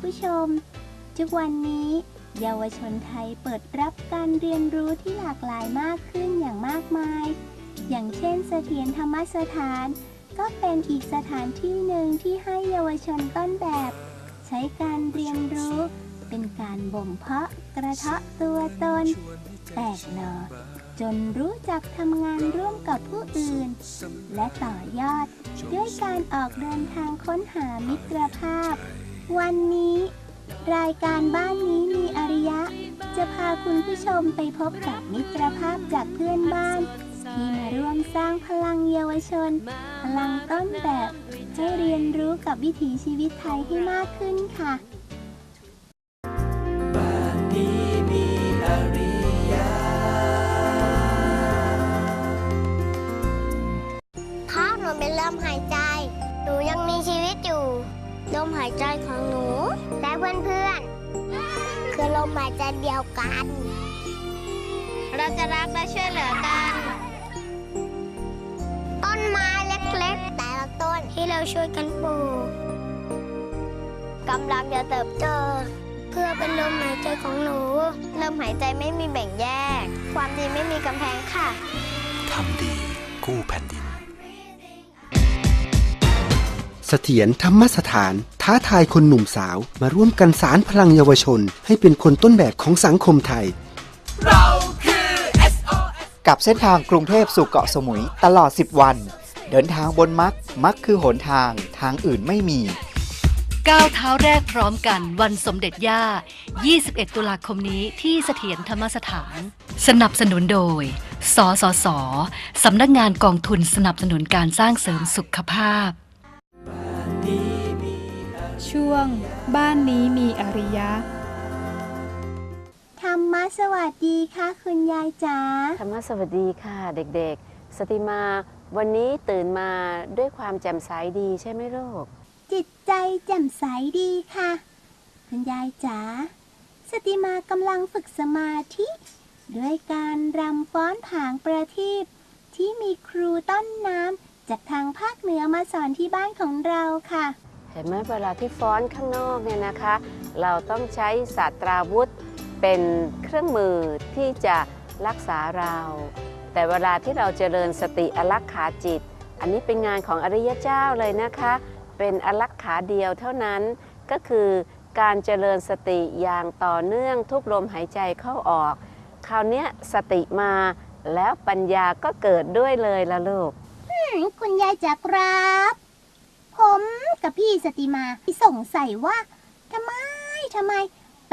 ค่ะคุณผู้ชม ทุกวันนี้ เยาวชนไทยเปิดรับการเรียนรู้ที่หลากหลายมากขึ้นอย่างมากมาย อย่างเช่นเสถียรธรรมสถาน ก็เป็นอีกสถานที่หนึ่งที่ให้เยาวชนต้นแบบ ใช้การเรียนรู้ เป็นการบ่มเพาะกระเทาะตัวตน แตกหนอจนรู้จักทำงานร่วมกับผู้อื่น และต่อยอด ด้วยการออกเดินทางค้นหามิตรภาพ วันนี้ รายการบ้านนี้มีอริยะ จะพาคุณผู้ชมไปพบกับมิตรภาพจากเพื่อนบ้าน ที่มาร่วมสร้างพลังเยาวชน พลังต้นแบบให้เรียนรู้กับวิถีชีวิตไทยให้มากขึ้นค่ะพ่อหนูเป็นลมหายใจ หนูยังมีชีวิตอยู่ ลมหายใจของหนู และเพื่อนๆ คือลมหายใจเดียวกัน เราจะรักและช่วยเหลือกัน ต้นไม้เล็กๆ แต่ละต้นที่เราช่วยกันปลูกกำลังจะเติบโตเพื่อเป็นลมหายใจของหนู ลมหายใจไม่มีแบ่งแยก ความดีไม่มีกำแพงค่ะ ทำดีกู้แผ่นดิน เสถียรธรรมสถาน ท้าทายคนหนุ่มสาวมาร่วมกันสารพลังเยาวชน ให้เป็นคนต้นแบบของสังคมไทยกับเส้นทางกรุงเทพสู่เกาะสมุยตลอด 10 วัน เดินทางบนมักมักคือหนทางทางอื่นไม่มี ก้าวเท้าแรกพร้อมกันวันสมเด็จย่า 21 ตุลาคมนี้ที่เสถียรธรรมสถาน สนับสนุนโดย สสส สำนักงานกองทุนสนับสนุนการสร้างเสริมสุขภาพ ช่วง บ้านนี้มีอริยะ ธรรมะสวัสดีค่ะ คุณยายจ๋าธรรมะสวัสดีค่ะ เด็กๆ สติมาวันนี้ตื่นมาด้วยความแจ่มใสดีใช่ไหมลูก จิตใจแจ่มใสดีค่ะ คุณยายจ๋าสติมากำลังฝึกสมาธิ ด้วยการรำฟ้อนผางประทีปที่มีครูต้นน้ำจากทางภาคเหนือมาสอนที่บ้านของเราค่ะ เห็นไหมเวลาที่ฟ้อนข้างนอกเนี่ยนะคะ เราต้องใช้ศาสตราวุธเป็นเครื่องมือที่จะรักษาเรา แต่เวลาที่เราเจริญสติอลักขาจิต อันนี้เป็นงานของอริยเจ้าเลยนะคะ เป็นอลักขาเดียวเท่านั้นก็คือการเจริญสติอย่างต่อเนื่องทุกลมหายใจเข้าออก คราวนี้สติมาแล้วปัญญาก็เกิดด้วยเลยละลูกคุณยายจ๋าครับ ผมกับพี่สติมาสงสัยว่าทำไมทำไม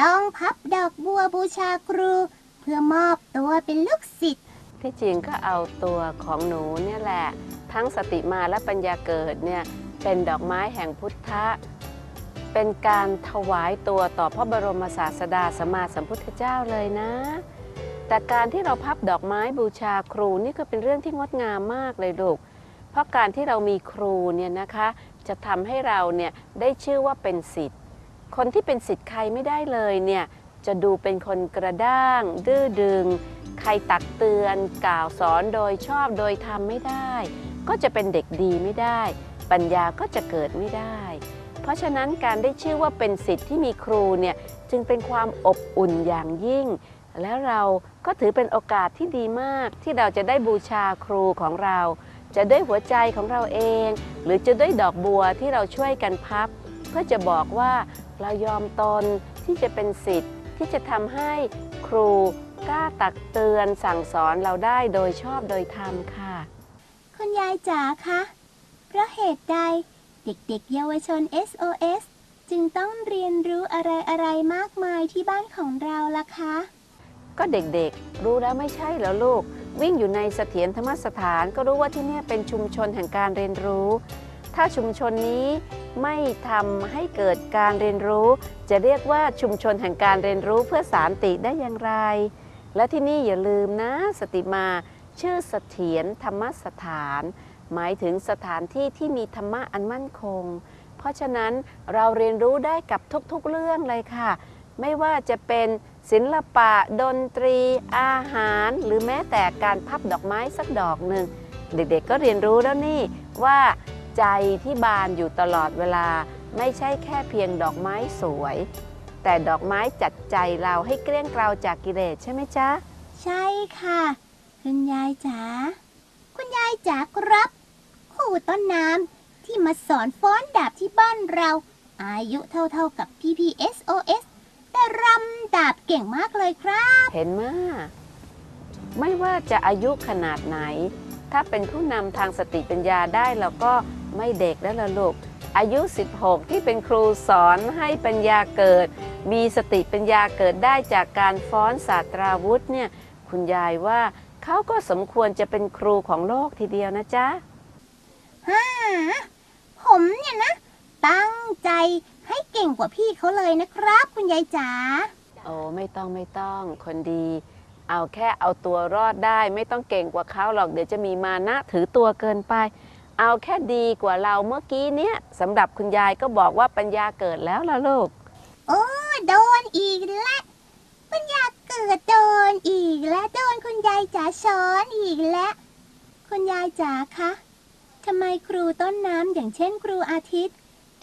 ต้องพับดอกบัวบูชาครู เพื่อมอบตัวเป็นลูกศิษย์ที่จริงก็เอาตัวของหนูเนี่ยแหละ ทั้งสติมาและปัญญาเกิดเนี่ยเป็นดอกไม้แห่งพุทธะ เป็นการถวายตัวต่อพระบรมศาสดาสมมาสัมพุทธเจ้าเลยนะ แต่การที่เราพับดอกไม้บูชาครูนี่ก็เป็นเรื่องที่งดงามมากเลยลูก ราะการที่เรามีครูเนี่ยนะคะจะทำให้เราเนี่ยได้ชื่อว่าเป็นศิษย์คนที่เป็นศิษย์ใครไม่ได้เลยเนี่ยจะดูเป็นคนกระด้าง ดื้อดึง ใครตักเตือน กล่าวสอนโดยชอบโดยทำไม่ได้ ก็จะเป็นเด็กดีไม่ได้ ปัญญาก็จะเกิดไม่ได้ เพราะฉะนั้นการได้ชื่อว่าเป็นสิทธิ์ที่มีครูเนี่ยจึงเป็นความอบอุ่นอย่างยิ่ง แล้วเราก็ถือเป็นโอกาสที่ดีมากที่เราจะได้บูชาครูของเรา จะด้วยหัวใจของเราเอง หรือจะด้วยดอกบัวที่เราช่วยกันพับ เพื่อจะบอกว่าเรายอมตนที่จะเป็นสิทธิ์ ที่จะทำให้ครูกล้าตักเตือนสั่งสอนเราได้โดยชอบโดยธรรมค่ะ คุณยายจ๋าคะเพราะเหตุใดเด็กๆ เยาวชน SOS จึงต้องเรียนรู้อะไรๆ มากมายที่บ้านของเราล่ะคะ ก็เด็กๆ รู้แล้วไม่ใช่เหรอลูก วิ่งอยู่ในเสถียรธรรมสถานก็รู้ว่าที่นี่เป็นชุมชนแห่งการเรียนรู้ ถ้าชุมชนนี้ไม่ทำให้เกิดการเรียนรู้ จะเรียกว่าชุมชนแห่งการเรียนรู้เพื่อสารติได้อย่างไร และที่นี่อย่าลืมนะ สติมาชื่อเสถียรธรรมสถาน หมายถึงสถานที่ที่มีธรรมะอันมั่นคง เพราะฉะนั้นเราเรียนรู้ได้กับทุกๆเรื่องเลยค่ะ ไม่ว่าจะเป็น ศิลปะ ดนตรี อาหาร หรือแม้แต่การพับดอกไม้สักดอกหนึ่ง เด็กๆก็เรียนรู้แล้วนี่ว่าใจที่บานอยู่ตลอดเวลา ไม่ใช่แค่เพียงดอกไม้สวย แต่ดอกไม้จัดใจเราให้เกลี้ยงเกลาจากกิเลสใช่ไหมจ๊ะ ใช่ค่ะ คุณยายจ๋าคุณยายจ๋าครับครูต้นน้ำที่มาสอนฟ้อนดาบที่บ้านเรา อายุเท่าๆกับ PPSOS แต่รำดาบเก่งมากเลยครับ เห็นมาไม่ว่าจะอายุขนาดไหน ถ้าเป็นผู้นำทางสติปัญญาได้แล้วก็ไม่เด็กแล้วล่ะลูก อายุ 16 ที่เป็นครูสอนให้ปัญญาเกิด มีสติปัญญาเกิดได้จากการฟ้อนศาสตราวุธเนี่ยคุณยายว่าเขาก็สมควรจะเป็นครูของโลกทีเดียวนะจ๊ะฮ่าผมเนี่ยนะ ตั้งใจ ให้เก่งกว่าพี่เขาเลยนะครับ คุณยายจ๋าโอ้ไม่ต้องไม่ต้องคนดี เอาแค่เอาตัวรอดได้ ไม่ต้องเก่งกว่าเขาหรอกเดี๋ยวจะมีมานะถือตัวเกินไป เอาแค่ดีกว่าเราเมื่อกี้เนี้ยสำหรับคุณยายก็บอกว่าปัญญาเกิดแล้วล่ะลูก โอ้โดนอีกแล้วปัญญาเกิดโดนอีกแล้วโดนคุณยายจ๋าสอนอีกแล้วคุณยายจ๋าคะทำไมครูต้นน้ำอย่างเช่นครูอาทิตย์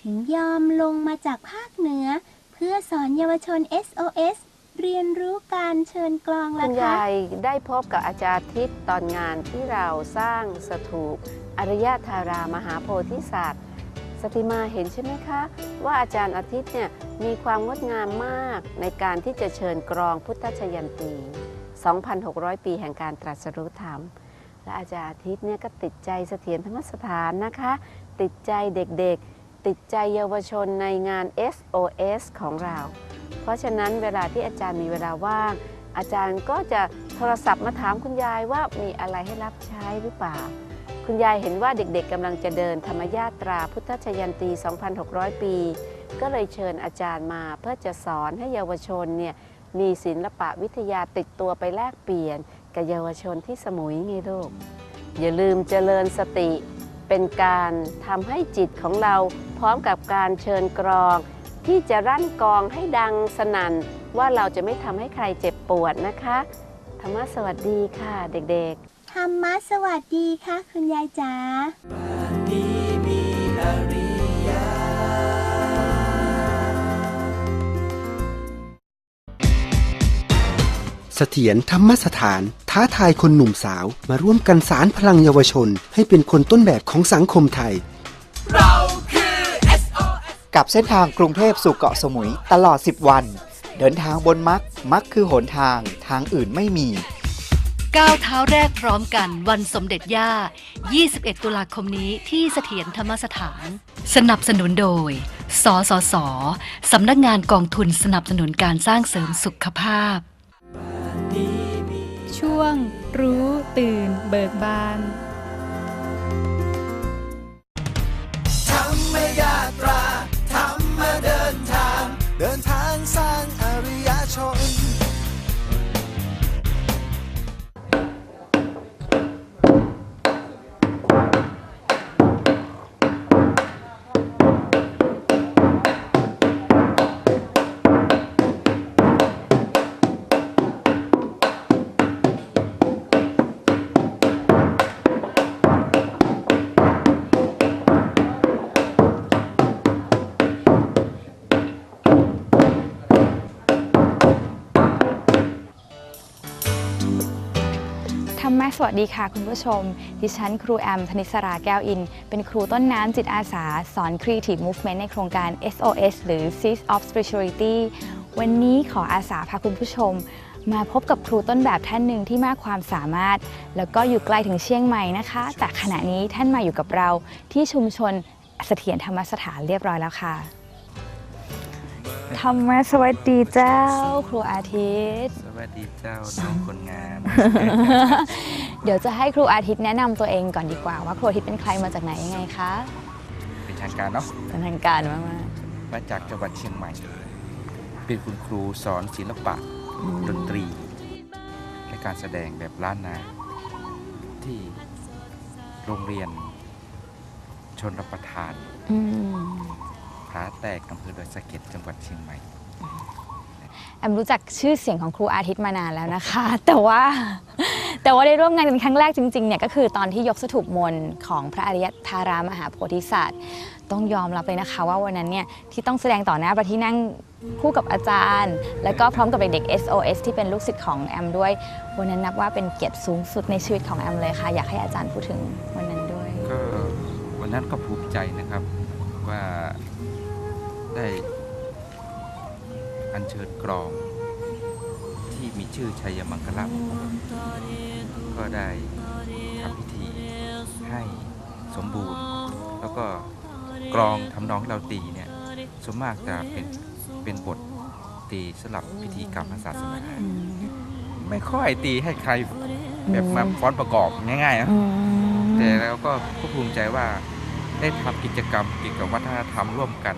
ถึงยอมลงมาจากภาคเหนือ เพื่อสอนเยาวชน SOS เรียนรู้การเชิญกลองคุล่ะณคะยายได้พบกับอาจารย์ทิศตอนงานที่เราสร้างสถูปอริยธารามหาโพธิสัตว์สติมาเห็นใช่ไหมคะ ว่าอาจารย์อาทิตย์เนี่ยมีความงดงามมากในการที่จะเชิญกรองพุทธชยันตี 2,600 ปีแห่งการตรัสรู้ธรรม และอาจารย์อาทิตย์เนี่ยก็ติดใจเสถียรธรรมสถานนะคะ ติดใจเด็กๆ ติดใจเยาวชนในงาน SOS ของเรา เพราะฉะนั้นเวลาที่อาจารย์มีเวลาว่าง อาจารย์ก็จะโทรศัพท์มาถามคุณยายว่ามีอะไรให้รับใช้หรือเปล่า คุณยายเห็นว่าเด็กๆกำลังจะเดินธรรมยาตราพุทธชยันตี 2,600 ปี ก็เลยเชิญอาจารย์มาเพื่อจะสอนให้เยาวชนเนี่ยมีศิลปะวิทยาติดตัวไปแลกเปลี่ยนกับเยาวชนที่สมุยไงลูกอย่าลืมเจริญสติ เป็นการทำให้จิตของเราพร้อมกับการเชิญกรอง ที่จะรั่นกรองให้ดังสนั่น ว่าเราจะไม่ทำให้ใครเจ็บปวดนะคะ ธรรมะสวัสดีค่ะเด็กๆ ธรรมะสวัสดีค่ะ คุณยายจ๋า เสถียรธรรมสถาน ท้าทายคนหนุ่มสาวมาร่วมกันสารพลังเยาวชน ให้เป็นคนต้นแบบของสังคมไทยกับเส้นทางกรุงเทพสู่เกาะสมุยตลอด 10 วัน เดินทางบนมักมักคือหนทางทางอื่นไม่มี ก้าวเท้าแรกพร้อมกันวันสมเด็จย่า 21 ตุลาคมนี้ที่เสถียรธรรมสถาน สนับสนุนโดย สสส สำนักงานกองทุนสนับสนุนการสร้างเสริมสุขภาพ ช่วง รู้ตื่น เบิกบาน สวัสดีค่ะคุณผู้ชม ดิฉันครูแอมธนิสราแก้วอิน เป็นครูต้นน้ำจิตอาสา สอน Creative Movement ในโครงการ SOS หรือ Seeds of Spirituality วันนี้ขออาสาพาคุณผู้ชม มาพบกับครูต้นแบบท่านหนึ่งที่มากความสามารถ แล้วก็อยู่ไกลถึงเชียงใหม่นะคะ แต่ขณะนี้ท่านมาอยู่กับเราที่ชุมชนเสถียรธรรมสถานเรียบร้อยแล้วค่ะ ธรรมะสวัสดีเจ้า ครูอาทิตย์ สวัสดีเจ้าน้องคนงามเดี๋ยวจะให้ครูอาทิตย์แนะนำตัวเองก่อนดีกว่า ว่าครูอาทิตย์เป็นใครมาจากไหนยังไงคะ เป็นทางการเนาะเป็นทางการมากมาจากจังหวัดเชียงใหม่ เป็นคุณครูสอนศิลปะดนตรี และการแสดงแบบล้านนา ที่โรงเรียนชนรับประทาน ๆอืมพระแตกอำเภอดอยสะเก็ดจังหวัดเชียงใหม่ แอมรู้จักชื่อเสียงของครูอาทิตย์มานานแล้วนะคะ แต่ว่าแต่ว่าได้ร่วมงานกันครั้งแรกจริงๆเนี่ยก็คือตอนที่ยกสถูปมนต์ของพระอริยธารามหาโพธิสัตว์ ต้องยอมรับเลยนะคะ ว่าวันนั้นเนี่ยที่ต้องแสดงต่อหน้าพระที่นั่งคู่กับอาจารย์ แล้วก็พร้อมกับเด็กๆ SOS ที่เป็นลูกศิษย์ของแอมด้วย วันนั้นนับว่าเป็นเกียรติสูงสุดในชีวิตของแอมเลยค่ะ อยากให้อาจารย์พูดถึงวันนั้นด้วย ก็วันนั้นก็ภูมิใจนะครับว่า ได้อัญเชิญกรอง ที่มีชื่อชัยมังคลามงคลก็ได้ทำพิธีให้สมบูรณ์ แล้วก็กรองทำนองที่เราตีเนี่ยส่วนมากจะเป็นเป็นบทตีสำหรับพิธีกรรมทางศาสนาไม่ค่อยตีให้ใครแบบมาฟ้อนประกอบง่ายๆนะแต่เราก็ก็ภูมิใจว่าได้ทำกิจกรรมเกี่ยวกับวัฒนธรรมร่วมกัน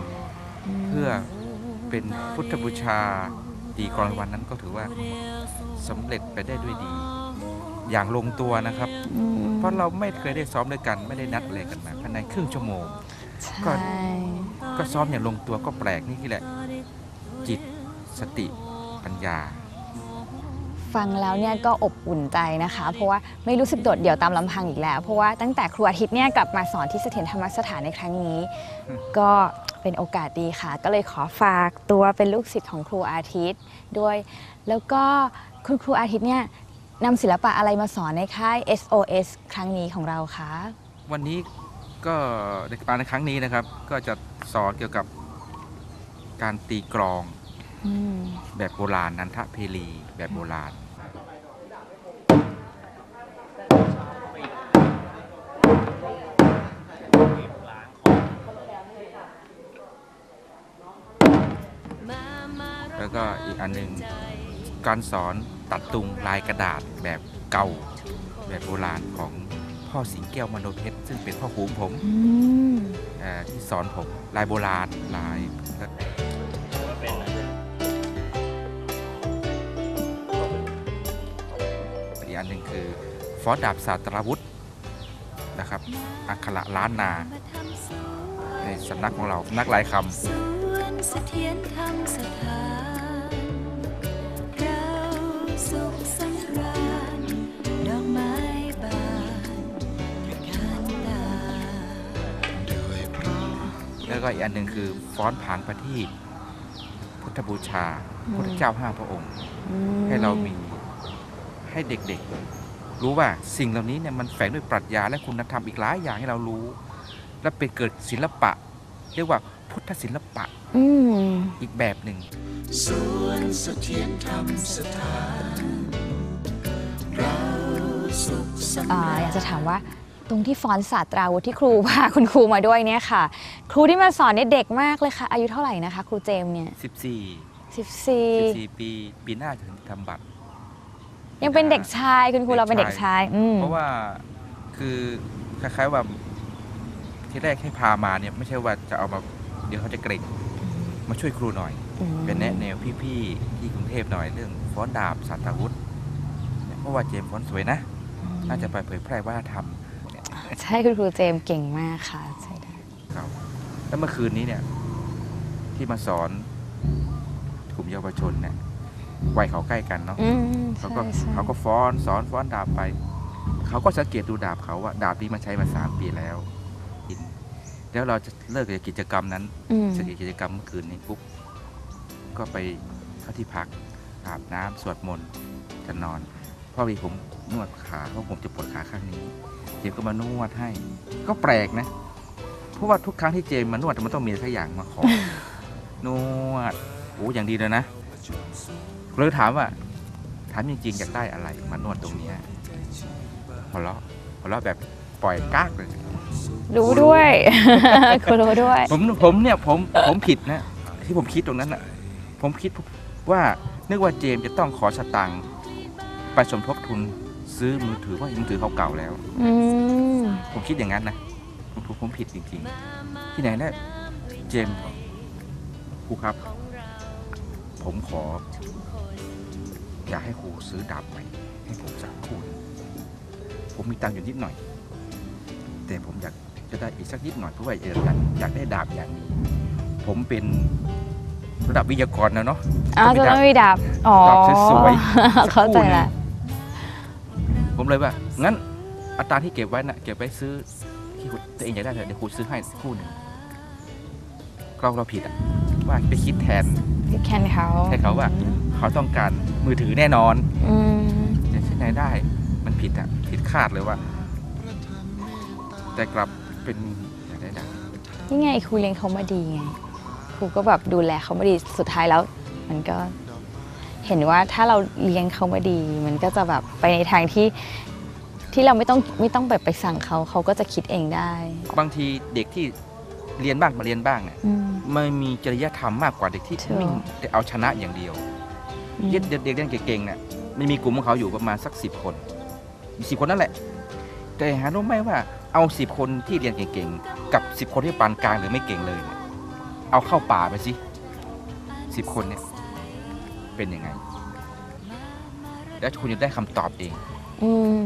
เพื่อเป็นพุทธบูชาตีกรองวันนั้นก็ถือว่าสำเร็จไปได้ด้วยดี อย่างลงตัวนะครับ เพราะเราไม่เคยได้ซ้อมด้วยกันไม่ได้นัดอะไรกันมาภายในครึ่งชั่วโมงก็ใช่ก็ซ้อมอย่างลงตัวก็แปลกนี่แหละ จิตสติปัญญา ฟังแล้วเนี่ยก็อบอุ่นใจนะคะ เพราะว่าไม่รู้สึกโดดเดี่ยวตามลำพังอีกแล้ว เพราะว่าตั้งแต่ครูอาทิตย์เนี่ยกลับมาสอนที่เสถียรธรรมสถานในครั้งนี้ ก็ เป็นโอกาสดีค่ะ ก็เลยขอฝากตัวเป็นลูกศิษย์ของครูอาทิตย์ด้วย แล้วก็คุณครูอาทิตย์เนี่ยนำศิลปะอะไรมาสอนในค่าย SOS ครั้งนี้ของเราคะ วันนี้ก็ในการในครั้งนี้นะครับ ก็จะสอนเกี่ยวกับการตีกลองอืมแบบโบราณนันทเพลีแบบโบราณ ก็อีกอันหนึ่งการสอนตัดตุงลายกระดาษแบบเก่า แบบโบราณของพ่อสิงแก้วมโนเพชรซึ่งเป็นพ่อครูของผมอืมเอ่อที่สอนผมลายโบราณลายอีกอันหนึ่งคือฟอสดาบศาสตราวุธนะครับอักขระล้านนา ในสำนักของเรานักหลายคส ก็อีกอันหนึ่งคือฟ้อนผางประทีปพุทธบูชาอืมพุทธเจ้าห้าพระองค์อืมให้เรามีให้เด็กๆ รู้ว่าสิ่งเหล่านี้เนี่ยมันแฝงด้วยปรัชญาและคุณธรรมอีกหลายอย่างให้เรารู้ และเป็นเกิดศิลปะ เรียกว่าพุทธศิลปะอืมอีกแบบหนึ่งสวนเสถียรธรรมสถานเราสุขสำอ่าราญอยากจะถามว่า ตรงที่ฟอนต์ศาสตราวุธที่ครูพาคุณครูมาด้วยเนี่ยค่ะ ครูที่มาสอนเนี่ยเด็กมากเลยค่ะ อายุเท่าไหร่นะคะ ครูเจมส์เนี่ย14 14 14ปีปีหน้าถึงทำบัตร ยังเป็นเด็กชายคุณครูเราเป็นเด็กชายอืมเพราะว่าคือคล้ายๆว่าที่แรกให้พามาเนี่ยไม่ใช่ว่าจะเอามาเดี๋ยวเขาจะเกรงมาช่วยครูหน่อยอืมเป็นแนะแนวพี่ๆที่กรุงเทพหน่อยเรื่องฟ้อนดาบสัตวุธเนี่ยเพราะว่าเจมส์ฟ้อนสวยนะ น่าจะไปเผยแพร่วัฒนธรรม ใช่คุณครูเจมส์เก่งมากค่ะใช่ได้ครับแล้วเมื่อคืนนี้เนี่ย ที่มาสอนกลุ่มเยาวชนเนี่ยวัยเขาใกล้กันเนาะอืมเขาใช่ก็ใช่เขาก็ฟ้อนสอนฟ้อนดาบไป เขาก็สังเกตดูดาบเขาว่าดาบนี้มันใช้มาสามปีแล้วแล้วเราจะเลิกกิจกรรมนั้น อืมเสร็จจากกิจกรรมเมื่อคืนนี้ปุ๊บก็ไปเข้าที่พักอาบน้ำสวดมนต์จะนอนพ่อวีผมนวดขาเพราะผมจะปวดขาข้างนี้ เจมส์ก็มานวดให้ ก็แปลกนะ เพราะว่าทุกครั้งที่เจมส์มานวดมันต้องมีอะไรสักอย่างมาขอนวดโอ้อย่างดีเลยนะเลยถามว่าถามจริงๆอยากได้อะไรมานวดตรงเนี้ยหัวเราะหัวเราะแบบปล่อยกากเลยรู้ด้วยครูรู้ด้วย ผมผมเนี่ยผมผมผิดนะ ที่ผมคิดตรงนั้นอะ ผมคิดว่านึกว่าเจมส์จะต้องขอสตังค์ไปสมทบทุน ซื้อมือถือเพราะมือถือเขาเก่าแล้ว อืมผมคิดอย่างนั้นนะผมผมผมผิดจริงๆ ที่ไหนได้เจมส์ครูครับ ผมขอ อยากให้ครูซื้อดาบใหม่ให้ผมสักคู่หนึ่งผมมีตังค์อยู่นิดหน่อย แต่ผมอยากจะได้อีกสักนิดหน่อยเพราะว่าอยากอยากได้ดาบอย่างนี้ ผมเป็นระดับวิทยากรนะเนาะ อ้าวจะต้องมีดาบ อ๋อดาบสวยๆสักเข้าใจคู่หนึ่งละ ผมเลยว่า งั้นอัตราที่เก็บไว้น่ะเก็บไว้ซื้อที่คุณตัวเองอยากได้เถอะเดี๋ยวครูซื้อให้คู่หนึ่งเราเราผิดอะว่าไปคิดแทนแค่เขาให้เขาว่า เขาต้องการมือถือแน่นอนอืมจะที่ไหนได้มันผิดอะผิดคาดเลยว่า แต่กลับเป็นอยากได้ดังนี่ไงครูเลี้ยงเขามาดีไงครูก็แบบดูแลเขามาดีสุดท้ายแล้ว มันก็ เห็นว่าถ้าเราเลี้ยงเขามาดี มันก็จะแบบไปในทางที่ที่เราไม่ต้องไม่ต้องแบบไปสั่งเขาเขาก็จะคิดเองได้ บางทีเด็กที่เรียนบ้างมาเรียนบ้างเนี่ยอืมไม่มีจริยธรรมมากกว่าเด็กที่ถูก วิ่งแต่เอาชนะอย่างเดียวอืมเด็กเด็กเด็กเรียนเก่งๆเนี่ยไม่มีกลุ่มของเขาอยู่ประมาณสักสิบคนสิบคนนั่นแหละ แต่หารู้ไหมว่าเอาสิบคนที่เรียนเก่งๆ กับสิบคนที่ปานกลางหรือไม่เก่งเลยเนี่ยเอาเข้าป่าไปสิสิบคนเนี่ย เป็นยังไง แล้วคุณจะได้คำตอบเอง อืม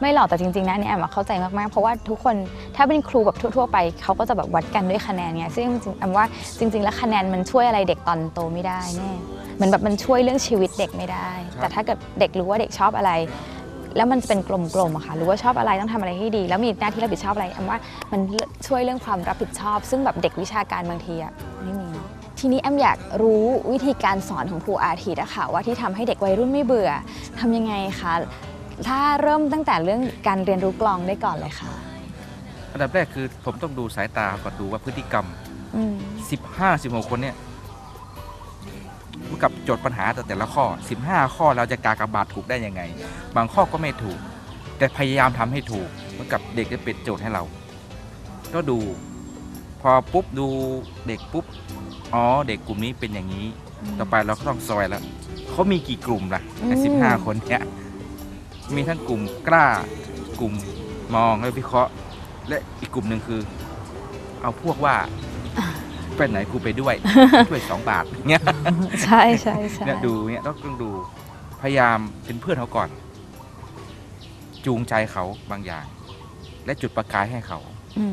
ไม่หรอกแต่จริงๆนะอันนี่แอมอะเข้าใจมากๆ เพราะว่าทุกคนถ้าเป็นครูแบบทั่วๆไปเขาก็จะแบบวัดกันด้วยคะแนนไงซึ่งจริงๆแอมว่าจริง ๆ แล้วคะแนนมันช่วยอะไรเด็กตอนโตไม่ได้แน่เหมือนแบบมันช่วยเรื่องชีวิตเด็กไม่ได้ แต่ถ้าเกิดเด็กรู้ว่าเด็กชอบอะไร แล้วมันจะเป็นกลมๆอะค่ะรู้ว่าชอบอะไรต้องทำอะไรให้ดี แล้วมีหน้าที่รับผิดชอบอะไรแอมว่ามันช่วยเรื่องความรับผิดชอบ ซึ่งแบบเด็กวิชาการบางทีอะไม่มี ทีนี้แอมอยากรู้วิธีการสอนของครูอาทิตย์อะค่ะว่าที่ทำให้เด็กวัยรุ่นไม่เบื่อทำยังไงคะถ้าเริ่มตั้งแต่เรื่องการเรียนรู้กลองได้ก่อนเลยค่ะ อันดับแรกคือผมต้องดูสายตาก่อนดูว่าพฤติกรรมอืม15 16คนเนี่ยกับโจทย์ปัญหาแต่แต่ละข้อ 15 ข้อเราจะกากบาทถูกได้ยังไง บางข้อก็ไม่ถูก แต่พยายามทำให้ถูกเหมือนกับเด็กจะเป็นโจทย์ให้เรา ก็ดู พอปุ๊บดูเด็กปุ๊บ อ๋อเด็กกลุ่มนี้เป็นอย่างนี้ ต่อไปเราก็ต้องซอยแล้วเขามีกี่กลุ่มล่ะในอืม15คนเนี่ยมีทั้งกลุ่มกล้ากลุ่มมองและวิเคราะห์ และอีกกลุ่มหนึ่งคือ เอาพวกว่าไปไหนกูไปด้วยช่วยสองบาทเงี้ยใช่ใช่ใช่เนี่ยดูเนี่ยต้องต้องดูพยายามเป็นเพื่อนเขาก่อน จูงใจเขาบางอย่าง และจุดประกายให้เขา อื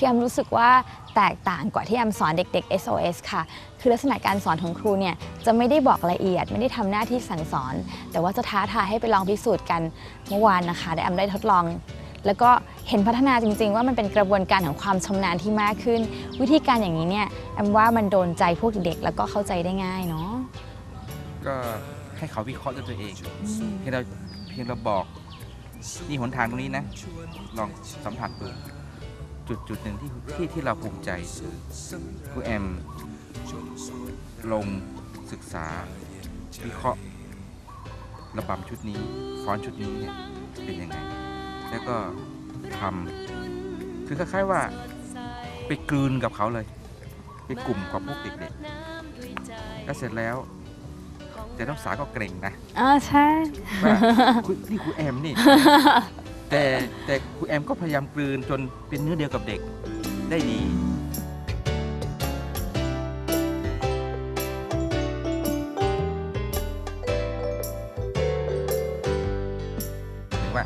มคือแอมรู้สึกว่าแตกต่างกว่าที่แอมสอนเด็ก ๆ SOS ค่ะ คือลักษณะการสอนของครูเนี่ยจะไม่ได้บอกละเอียด ไม่ได้ทำหน้าที่สั่งสอน แต่ว่าจะท้าทายให้ไปลองพิสูจน์กันเมื่อวานนะคะได้แอมได้ทดลอง แล้วก็เห็นพัฒนาจริง ๆ ว่ามันเป็นกระบวนการของความชำนาญที่มากขึ้น วิธีการอย่างนี้เนี่ยแอมว่ามันโดนใจพวกเด็กๆแล้วก็เข้าใจได้ง่ายเนาะก็ให้เขาวิเคราะห์ด้วยตัวเองเพียงเราเพียงเราบอกนี่หนทางตรงนี้นะ ลองสัมผัสดู จุดจุดหนึ่งที่ที่ที่เราภูมิใจคือครูแอม ลงศึกษา วิเคราะห์ระบำชุดนี้ฟ้อนชุดนี้เนี่ยเป็นยังไง แล้วก็ทำคือคล้ายๆว่าไปกลืนกับเขาเลย ไปกลุ่มกับพวกเด็กๆแล้วเสร็จแล้วแต่น้องสาวก็เกรงนะอ่าใช่ว่าคุณนี่ครูแอมนี่ แต่แต่ครูแอมก็พยายามกลืนจนเป็นเนื้อเดียวกับเด็กได้ดีถึงว่า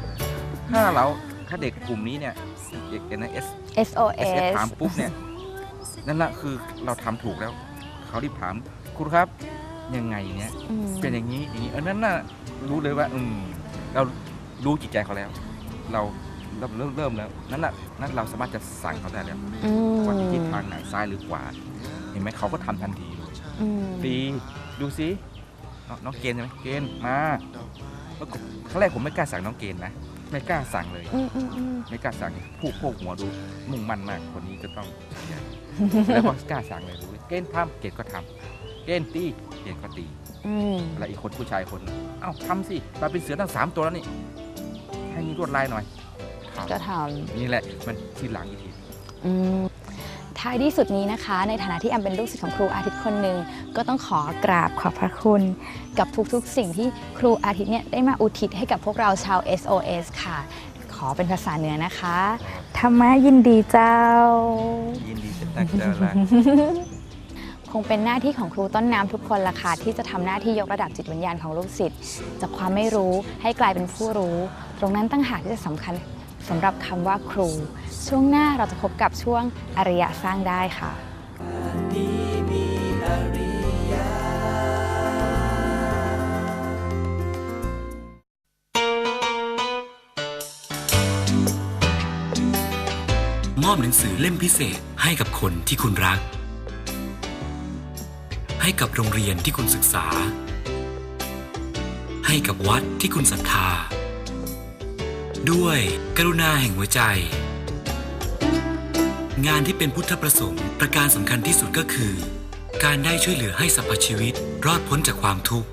ถ้าเราถ้าเด็กกลุ่มนี้เนี่ยเด็ก NS SOS ถามปุ๊บเนี่ยนั่นแหละคือเราทำถูกแล้ว เขารีบถามครูครับยังไงเนี่ยอืมเป็นอย่างนี้อย่างนี้เออนั่นน่ะรู้เลยว่า อืมเรารู้จิตใจเขาแล้ว เราเริ่มเริ่มเริ่มแล้วนั่นน่ะนั่นเราสามารถจะสั่งเขาได้แล้วอืมว่าทิศทางไหนซ้ายหรือขวา เห็นไหมเขาก็ทำทันทีเลยอืมดีดูสิน้องน้องเกณฑ์ใช่ไหมเกณฑ์มาแล้วก็ครั้งแรกผมไม่กล้าสั่งน้องเกณฑ์นะไม่กล้าสั่งเลย อืมอืมอืมไม่กล้าสั่งผู้โคกหัวดูมุ่งมั่นมากคนนี้จะต้องใหญ่แล้วก็กล้าสั่งเลยรู้เกณฑ์ทำเกณฑ์ก็ทำเกณฑ์ตีเกณฑ์ก็ตี อืมแล้วอีกคนผู้ชายคนเอ้าทำสิมาเป็นเสือตั้งสามตัวแล้วนี่ ให้มีลวดลายหน่อยทำก็ทนี่แหละมันที่หลังอีกทีำอืมท้ายที่สุดนี้นะคะ ในฐานะที่แอมเป็นลูกศิษย์ของครูอาทิตย์คนหนึ่งก็ต้องขอกราบขอบพระคุณ กับทุกๆ สิ่งที่ครูอาทิตย์เนี่ยได้มาอุทิศให้กับพวกเราชาว SOS ค่ะ ขอเป็นภาษาเหนือนะคะธรรมะยินดีเจ้า ยินดีจะตั้งใจละค งเป็นหน้าที่ของครูต้นน้ำทุกคนละค่ะที่จะทำหน้าที่ยกระดับจิตวิญญาณของลูกศิษย์จากความไม่รู้ให้กลายเป็นผู้รู้ ตรงนั้นตั้งหากที่จะสำคัญสำหรับคำว่าครู ช่วงหน้าเราจะพบกับช่วงอริยะสร้างได้ค่ะมอบหนังสือเล่มพิเศษให้กับคนที่คุณรัก ให้กับโรงเรียนที่คุณศึกษา ให้กับวัดที่คุณศรัทธา ด้วยกรุณาแห่งหัวใจ งานที่เป็นพุทธประสงค์ประการสำคัญที่สุดก็คือ การได้ช่วยเหลือให้สรรพชีวิตรอดพ้นจากความทุกข์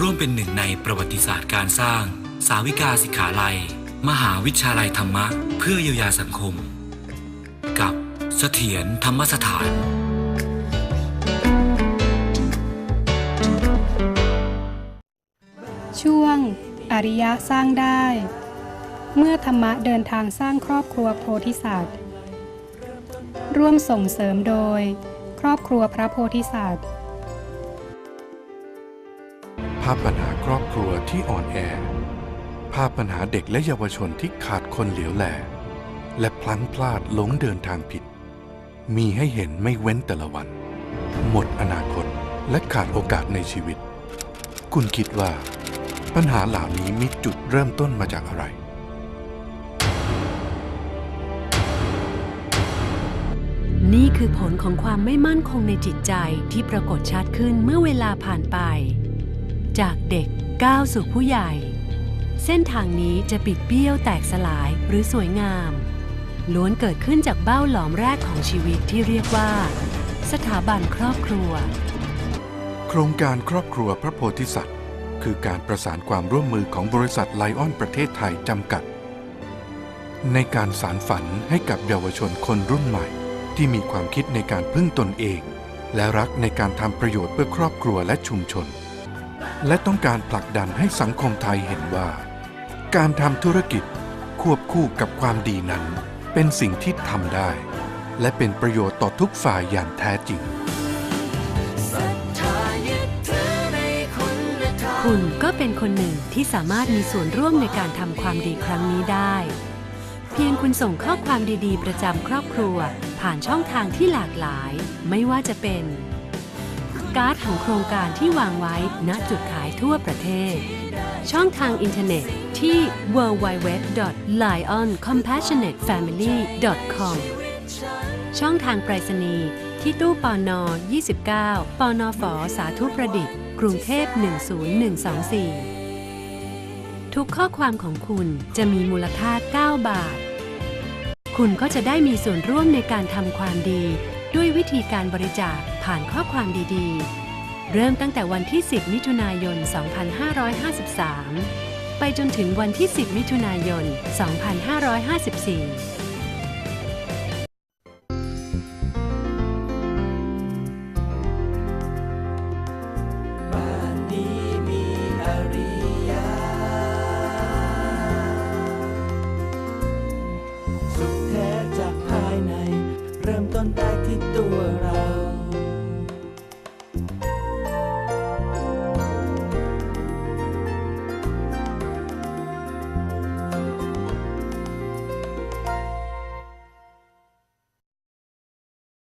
ร่วมเป็นหนึ่งในประวัติศาสตร์การสร้าง สาวิกาสิกขาลัย มหาวิทยาลัยธรรมะ เพื่อเยียวยาสังคม กับเสถียรธรรมสถาน ริยะสร้างได้ เมื่อธรรมะเดินทางสร้างครอบครัวโพธิสัตว์ ร่วมส่งเสริมโดย ครอบครัวพระโพธิสัตว์ ภาพปัญหาครอบครัวที่อ่อนแอ ภาพปัญหาเด็กและเยาวชนที่ขาดคนเหลียวแหลและพลั้งพลาดหลงเดินทางผิด มีให้เห็นไม่เว้นแต่ละวัน หมดอนาคตและขาดโอกาสในชีวิต คุณคิดว่า ปัญหาเหล่านี้มีจุดเริ่มต้นมาจากอะไร นี่คือผลของความไม่มั่นคงในจิตใจที่ปรากฏชัดขึ้นเมื่อเวลาผ่านไป จากเด็กก้าวสู่ผู้ใหญ่ เส้นทางนี้จะปิดเบี้ยวแตกสลายหรือสวยงาม ล้วนเกิดขึ้นจากเบ้าหลอมแรกของชีวิตที่เรียกว่า สถาบันครอบครัว โครงการครอบครัวพระโพธิสัตว์ คือการประสานความร่วมมือของบริษัทไลออนประเทศไทยจำกัด ในการสารฝันให้กับเยาวชนคนรุ่นใหม่ ที่มีความคิดในการพึ่งตนเอง และรักในการทำประโยชน์เพื่อครอบครัวและชุมชน และต้องการผลักดันให้สังคมไทยเห็นว่า การทำธุรกิจควบคู่กับความดีนั้น เป็นสิ่งที่ทำได้ และเป็นประโยชน์ต่อทุกฝ่ายอย่างแท้จริง คุณก็เป็นคนหนึ่งที่สามารถมีส่วนร่วมในการทำความดีครั้งนี้ได้ เพียงคุณส่งข้อความดีๆ ประจำครอบครัว ผ่านช่องทางที่หลากหลาย ไม่ว่าจะเป็น การ์ดของโครงการที่วางไว้ณจุดขายทั่วประเทศ ช่องทางอินเทอร์เน็ตที่ www.lioncompassionatefamily.com ช่องทางไปรษณีย์ที่ตู้ปอนอ29 ปอนอฝอสาธุประดิษฐ์ กรุงเทพ 10124 ทุกข้อความของคุณจะมีมูลค่า 9 บาท คุณก็จะได้มีส่วนร่วมในการทำความดี ด้วยวิธีการบริจาคผ่านข้อความดีๆ เริ่มตั้งแต่วันที่ 10 มิถุนายน 2553 ไปจนถึงวันที่ 10 มิถุนายน 2554